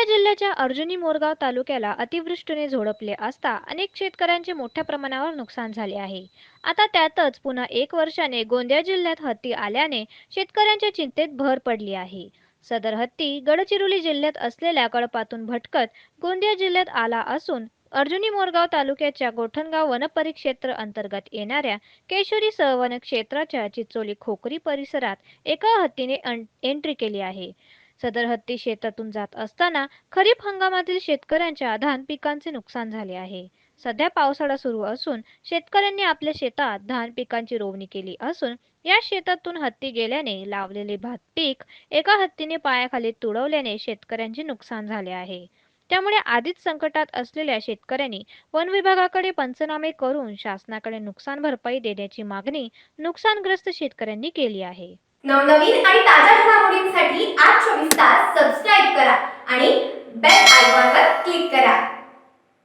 गोंदिया जिल्ह्याच्या अर्जुनी मोरगाव तालुक्याला अतिवृष्टीने झोडपले असता अनेक शेतकऱ्यांचे मोठ्या प्रमाणावर नुकसान झाले आहे. आता त्यातच पुन्हा एक वर्षाने गोंदिया जिल्ह्यात हत्ती आल्याने शेतकऱ्यांच्या चिंतेत भर पडली आहे. सदर हत्ती गडचिरोली जिल्ह्यात असलेल्या कळपातून भटकत गोंदिया जिल्ह्यात आला असून अर्जुनी मोरगाव तालुक्याच्या गोठणगाव वनपरिक्षेत्र अंतर्गत येणाऱ्या केशरी सहवन क्षेत्राच्या चिचोली खोकरी परिसरात एका हत्तीने एंट्री केली आहे. सदर हत्ती शेतातून जात असताना खरीप हंगामातील शेतकऱ्यांच्या धान पिकांचे नुकसान झाले आहे. सध्या पावसाळा सुरू असून शेतकऱ्यांनी आपल्या शेतात धान पिकांची रोवणी केली असून या शेतातून हत्ती गेल्याने लावलेले भात पीक एका हत्तीने पायाखाली तुडवल्याने शेतकऱ्यांचे नुकसान झाले आहे. त्यामुळे आधीच संकटात असलेल्या शेतकऱ्यांनी वन विभागाकडे पंचनामे करून शासनाकडे नुकसान भरपाई देण्याची मागणी नुकसानग्रस्त शेतकऱ्यांनी केली आहे. नवनवीन आणि ताज्या घडामोडी आणि